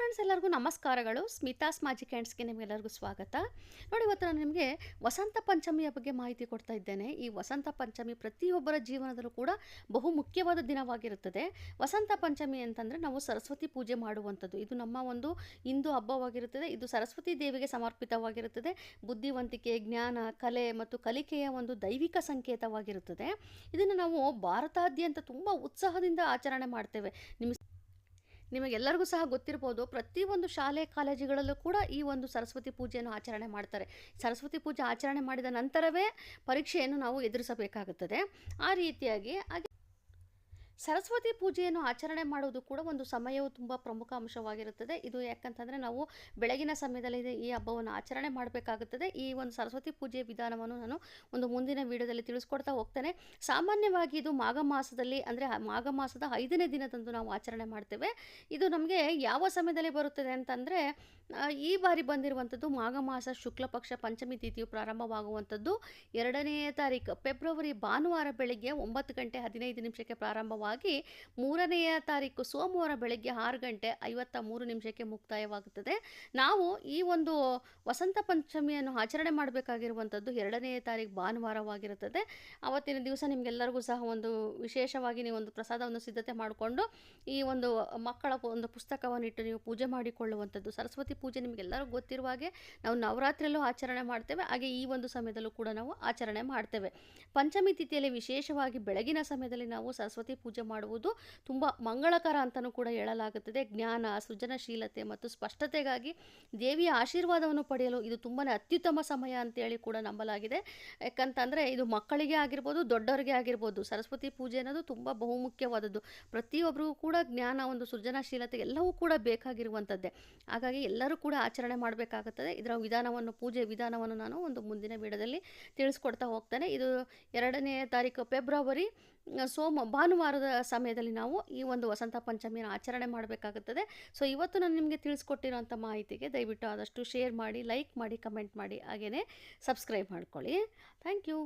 ನಮಸ್ಕಾರಗಳು. ಸ್ಮಿತಾಸ್ ಮ್ಯಾಜಿಕ್ ಕ್ಯಾಂಡ್ಸ್ಗೆ ನಿಮಗೆಲ್ಲರಿಗೂ ಸ್ವಾಗತ. ನೋಡಿ, ಇವತ್ತು ನಾನು ನಿಮಗೆ ವಸಂತ ಪಂಚಮಿಯ ಬಗ್ಗೆ ಮಾಹಿತಿ ಕೊಡ್ತಾ ಇದ್ದೇನೆ. ಈ ವಸಂತ ಪಂಚಮಿ ಪ್ರತಿಯೊಬ್ಬರ ಜೀವನದಲ್ಲೂ ಕೂಡ ಬಹು ಮುಖ್ಯವಾದ ದಿನವಾಗಿರುತ್ತದೆ. ವಸಂತ ಪಂಚಮಿ ಅಂತಂದರೆ ನಾವು ಸರಸ್ವತಿ ಪೂಜೆ ಮಾಡುವಂಥದ್ದು. ಇದು ನಮ್ಮ ಒಂದು ಹಿಂದೂ ಹಬ್ಬವಾಗಿರುತ್ತದೆ. ಇದು ಸರಸ್ವತಿ ದೇವಿಗೆ ಸಮರ್ಪಿತವಾಗಿರುತ್ತದೆ. ಬುದ್ಧಿವಂತಿಕೆ, ಜ್ಞಾನ, ಕಲೆ ಮತ್ತು ಕಲಿಕೆಯ ಒಂದು ದೈವಿಕ ಸಂಕೇತವಾಗಿರುತ್ತದೆ. ಇದನ್ನು ನಾವು ಭಾರತಾದ್ಯಂತ ತುಂಬ ಉತ್ಸಾಹದಿಂದ ಆಚರಣೆ ಮಾಡ್ತೇವೆ. ನಿಮ್ಮ ನಿಮಗೆಲ್ಲರಿಗೂ ಸಹ ಗೊತ್ತಿರ್ಬೋದು ಪ್ರತಿಯೊಂದು ಶಾಲೆ, ಕಾಲೇಜುಗಳಲ್ಲೂ ಕೂಡ ಈ ಒಂದು ಸರಸ್ವತಿ ಪೂಜೆಯನ್ನು ಆಚರಣೆ ಮಾಡ್ತಾರೆ. ಸರಸ್ವತಿ ಪೂಜೆ ಆಚರಣೆ ಮಾಡಿದ ನಂತರವೇ ಪರೀಕ್ಷೆಯನ್ನು ನಾವು ಎದುರಿಸಬೇಕಾಗುತ್ತದೆ. ಆ ರೀತಿಯಾಗಿ ಹಾಗೆ ಸರಸ್ವತಿ ಪೂಜೆಯನ್ನು ಆಚರಣೆ ಮಾಡುವುದು ಕೂಡ ಒಂದು ಸಮಯವು ತುಂಬ ಪ್ರಮುಖ ಅಂಶವಾಗಿರುತ್ತದೆ. ಇದು ಯಾಕಂತಂದರೆ ನಾವು ಬೆಳಗಿನ ಸಮಯದಲ್ಲಿ ಈ ಹಬ್ಬವನ್ನು ಆಚರಣೆ ಮಾಡಬೇಕಾಗುತ್ತದೆ. ಈ ಒಂದು ಸರಸ್ವತಿ ಪೂಜೆಯ ವಿಧಾನವನ್ನು ನಾನು ಒಂದು ಮುಂದಿನ ವಿಡಿಯೋದಲ್ಲಿ ತಿಳಿಸ್ಕೊಡ್ತಾ ಹೋಗ್ತೇನೆ. ಸಾಮಾನ್ಯವಾಗಿ ಇದು ಮಾಘ ಮಾಸದಲ್ಲಿ ಅಂದರೆ ಮಾಘ ಮಾಸದ ಐದನೇ ದಿನದಂದು ನಾವು ಆಚರಣೆ ಮಾಡ್ತೇವೆ. ಇದು ನಮಗೆ ಯಾವ ಸಮಯದಲ್ಲಿ ಬರುತ್ತದೆ ಅಂತಂದರೆ ಈ ಬಾರಿ ಬಂದಿರುವಂಥದ್ದು ಮಾಘ ಮಾಸ ಶುಕ್ಲ ಪಕ್ಷ ಪಂಚಮಿ ತಿಥಿಯು ಪ್ರಾರಂಭವಾಗುವಂಥದ್ದು. ಎರಡನೇ ತಾರೀಕು ಫೆಬ್ರವರಿ ಭಾನುವಾರ ಬೆಳಗ್ಗೆ ಒಂಬತ್ತು ಗಂಟೆ ಹದಿನೈದು ನಿಮಿಷಕ್ಕೆ ಪ್ರಾರಂಭವಾಗಿ ಮೂರನೆಯ ತಾರೀಕು ಸೋಮವಾರ ಬೆಳಗ್ಗೆ ಆರು ಗಂಟೆ ಐವತ್ತ ಮೂರು ನಿಮಿಷಕ್ಕೆ ಮುಕ್ತಾಯವಾಗುತ್ತದೆ. ನಾವು ಈ ಒಂದು ವಸಂತ ಪಂಚಮಿಯನ್ನು ಆಚರಣೆ ಮಾಡಬೇಕಾಗಿರುವಂಥದ್ದು ಎರಡನೆಯ ತಾರೀಕು ಭಾನುವಾರವಾಗಿರುತ್ತದೆ. ಅವತ್ತಿನ ದಿವಸ ನಿಮಗೆಲ್ಲರಿಗೂ ಸಹ ಒಂದು ವಿಶೇಷವಾಗಿ ನೀವು ಒಂದು ಪ್ರಸಾದವನ್ನು ಸಿದ್ಧತೆ ಮಾಡಿಕೊಂಡು ಈ ಒಂದು ಮಕ್ಕಳ ಒಂದು ಪುಸ್ತಕವನ್ನು ಇಟ್ಟು ನೀವು ಪೂಜೆ ಮಾಡಿಕೊಳ್ಳುವಂಥದ್ದು, ಸರಸ್ವತಿ ಪೂಜೆ ನಿಮಗೆಲ್ಲರಿಗೂ ಗೊತ್ತಿರುವ ಹಾಗೆ ನಾವು ನವರಾತ್ರಿಯಲ್ಲೂ ಆಚರಣೆ ಮಾಡ್ತೇವೆ, ಹಾಗೆ ಈ ಒಂದು ಸಮಯದಲ್ಲೂ ಕೂಡ ನಾವು ಆಚರಣೆ ಮಾಡ್ತೇವೆ. ಪಂಚಮಿ ತಿಥಿಯಲ್ಲಿ ವಿಶೇಷವಾಗಿ ಬೆಳಗಿನ ಸಮಯದಲ್ಲಿ ನಾವು ಸರಸ್ವತಿ ಪೂಜೆ ಮಾಡುವುದು ತುಂಬ ಮಂಗಳಕರ ಅಂತಲೂ ಕೂಡ ಹೇಳಲಾಗುತ್ತದೆ. ಜ್ಞಾನ, ಸೃಜನಶೀಲತೆ ಮತ್ತು ಸ್ಪಷ್ಟತೆಗಾಗಿ ದೇವಿಯ ಆಶೀರ್ವಾದವನ್ನು ಪಡೆಯಲು ಇದು ತುಂಬಾ ಅತ್ಯುತ್ತಮ ಸಮಯ ಅಂತೇಳಿ ಕೂಡ ನಂಬಲಾಗಿದೆ. ಯಾಕಂತಂದರೆ ಇದು ಮಕ್ಕಳಿಗೆ ಆಗಿರ್ಬೋದು, ದೊಡ್ಡವರಿಗೆ ಆಗಿರ್ಬೋದು, ಸರಸ್ವತಿ ಪೂಜೆ ಅನ್ನೋದು ತುಂಬ ಬಹುಮುಖ್ಯವಾದದ್ದು. ಪ್ರತಿಯೊಬ್ಬರಿಗೂ ಕೂಡ ಜ್ಞಾನ, ಒಂದು ಸೃಜನಶೀಲತೆ ಎಲ್ಲವೂ ಕೂಡ ಬೇಕಾಗಿರುವಂಥದ್ದೇ. ಹಾಗಾಗಿ ಎಲ್ಲರೂ ಕೂಡ ಆಚರಣೆ ಮಾಡಬೇಕಾಗುತ್ತದೆ. ಇದರ ವಿಧಾನವನ್ನು, ಪೂಜೆ ವಿಧಾನವನ್ನು ನಾನು ಒಂದು ಮುಂದಿನ ವಿಡದಲ್ಲಿ ತಿಳಿಸ್ಕೊಡ್ತಾ ಹೋಗ್ತೇನೆ. ಇದು ಎರಡನೇ ತಾರೀಕು ಫೆಬ್ರವರಿ, ಸೋಮ, ಭಾನುವಾರದ ಸಮಯದಲ್ಲಿ ನಾವು ಈ ಒಂದು ವಸಂತ ಪಂಚಮಿಯನ್ನು ಆಚರಣೆ ಮಾಡಬೇಕಾಗುತ್ತದೆ. ಸೊ ಇವತ್ತು ನಾನು ನಿಮಗೆ ತಿಳಿಸ್ಕೊಟ್ಟಿರೋಂಥ ಮಾಹಿತಿಗೆ ದಯವಿಟ್ಟು ಆದಷ್ಟು ಶೇರ್ ಮಾಡಿ ಲೈಕ್ ಮಾಡಿ ಕಮೆಂಟ್ ಮಾಡಿ ಹಾಗೆಯೇ ಸಬ್ಸ್ಕ್ರೈಬ್ ಮಾಡ್ಕೊಳ್ಳಿ. Thank you